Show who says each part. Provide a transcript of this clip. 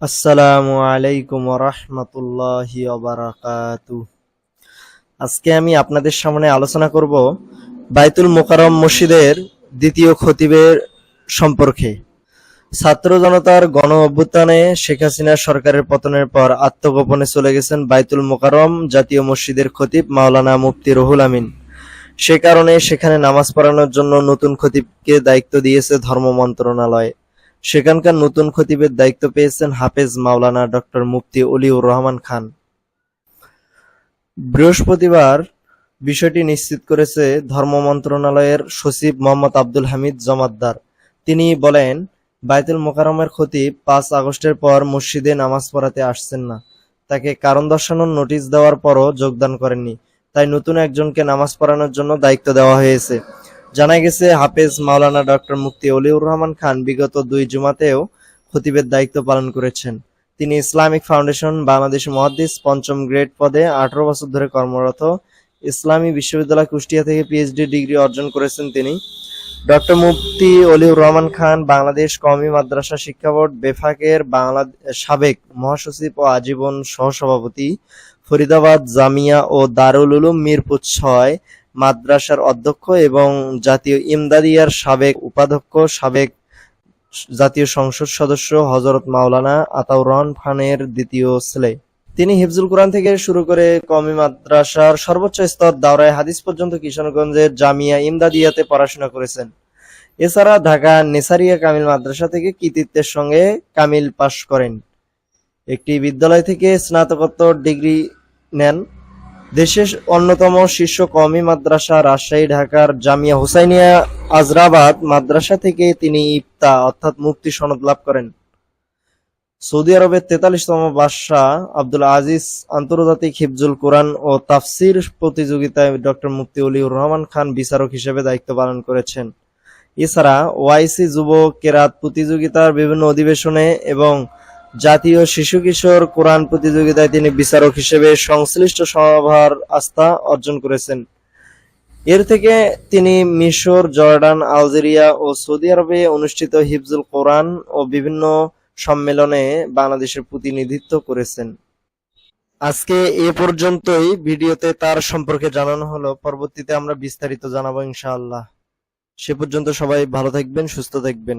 Speaker 1: আসসালামু আলাইকুম রহমতুল্লাহি আজকে আমি আপনাদের সামনে আলোচনা করব বাইতুল মোকারম মসজিদের দ্বিতীয় খতিবের সম্পর্কে। ছাত্র জনতার গণ অভ্যুত্থানে শেখ হাসিনা সরকারের পতনের পর আত্মগোপনে চলে গেছেন বাইতুল মোকারম জাতীয় মসজিদের খতিব মাওলানা মুফতি রহুল আমিন। সে কারণে সেখানে নামাজ পড়ানোর জন্য নতুন খতিবকে দায়িত্ব দিয়েছে ধর্ম মন্ত্রণালয়। সেখানকার নতুন খতিবের দায়িত্ব পেয়েছেন হাফেজ মাওলানা ডক্টর মুফতি অলিউর রহমান খান। বৃহস্পতিবার বিষয়টি নিশ্চিত করেছে ধর্ম মন্ত্রণালয়ের সচিব মোহাম্মদ আব্দুল হামিদ জমাদ্দার। তিনি বলেন বাইতুল মোকারমের খতিব পাঁচ আগস্টের পর মসজিদে নামাজ পড়াতে আসছেন না। তাকে কারণ দর্শানোর নোটিশ দেওয়ার পরও যোগদান করেননি। তাই নতুন একজনকে নামাজ পড়ানোর জন্য দায়িত্ব দেওয়া হয়েছে। জানা গেছে, হাফেজ মাওলানা ডক্টর মুফতি অলিউর রহমান খান বিগত দুই জুমাতেও খতিবের দায়িত্ব পালন করেছেন। তিনি ইসলামিক ফাউন্ডেশন বাংলাদেশ মহাদ্দিস পঞ্চম গ্রেড পদে আঠারো বছর ধরে কর্মরত। ইসলামী বিশ্ববিদ্যালয় কুষ্টিয়া থেকে পিএইচডি ডিগ্রি অর্জন করেছেন তিনি। ডক্টর মুফতি অলিউর রহমান খান বাংলাদেশ কওমি মাদ্রাসা শিক্ষা বোর্ড বেফাকের বাংলা সাবেক মহাসচিব ও আজীবন সহসভাপতি ফরিদাবাদ জামিয়া ও দারুল উলুম মিরপুর ছয় মাদ্রাসার অধ্যক্ষ এবং জাতীয় ইমদাদিয়ার সাবেক উপাধ্যক্ষ, সাবেক জাতীয় সংসদ সদস্য হজরত মাওলানা আতাউর রহমান খানের দ্বিতীয় ছেলে। তিনি হিফজুল কোরআন থেকে শুরু করে কমি মাদ্রাসার সর্বোচ্চ স্তর দাওরায় হাদিস পর্যন্ত কিশোরগঞ্জের জামিয়া ইমদাদিয়াতে পড়াশোনা করেছেন। এছাড়া ঢাকা নেসারিয়া কামিল মাদ্রাসা থেকে কৃতিত্বের সঙ্গে কামিল পাশ করেন। একটি বিদ্যালয় থেকে স্নাতকোত্তর ডিগ্রি নেন। দেশের অন্যতম শীর্ষ কওমি মাদ্রাসা রাজশাহী, ঢাকার জামিয়া হুসাইনিয়া আজরাবাদ মাদ্রাসা থেকে তিনি ইফতা, অর্থাৎ মুক্তি সনদ লাভ করেন। সৌদি আরবের তেতাল্লিশতম বাদশাহ আব্দুল আজিজ আন্তর্জাতিক হিফজুল কোরআন ও তাফসির প্রতিযোগিতায় ডক্টর মুফতি উলিউর রহমান খান বিচারক হিসেবে দায়িত্ব পালন করেছেন। এছাড়া ওয়াইসি যুব কেরাত প্রতিযোগিতার বিভিন্ন অধিবেশনে এবং জাতীয় শিশু কিশোর কোরআন প্রতিযোগিতায় তিনি বিচারক হিসেবে সংশ্লিষ্ট সভার আস্থা অর্জন করেছেন। এর থেকে তিনি মিশর, জর্ডান, আলজেরিয়া ও সৌদি আরবে অনুষ্ঠিত হিফজুল কোরআন ও বিভিন্ন সম্মেলনে বাংলাদেশের প্রতিনিধিত্ব করেছেন। আজকে এ পর্যন্তই। ভিডিওতে তার সম্পর্কে জানানো হলো। পরবর্তীতে আমরা বিস্তারিত জানাব ইনশাআল্লাহ। সে পর্যন্ত সবাই ভালো থাকবেন, সুস্থ থাকবেন।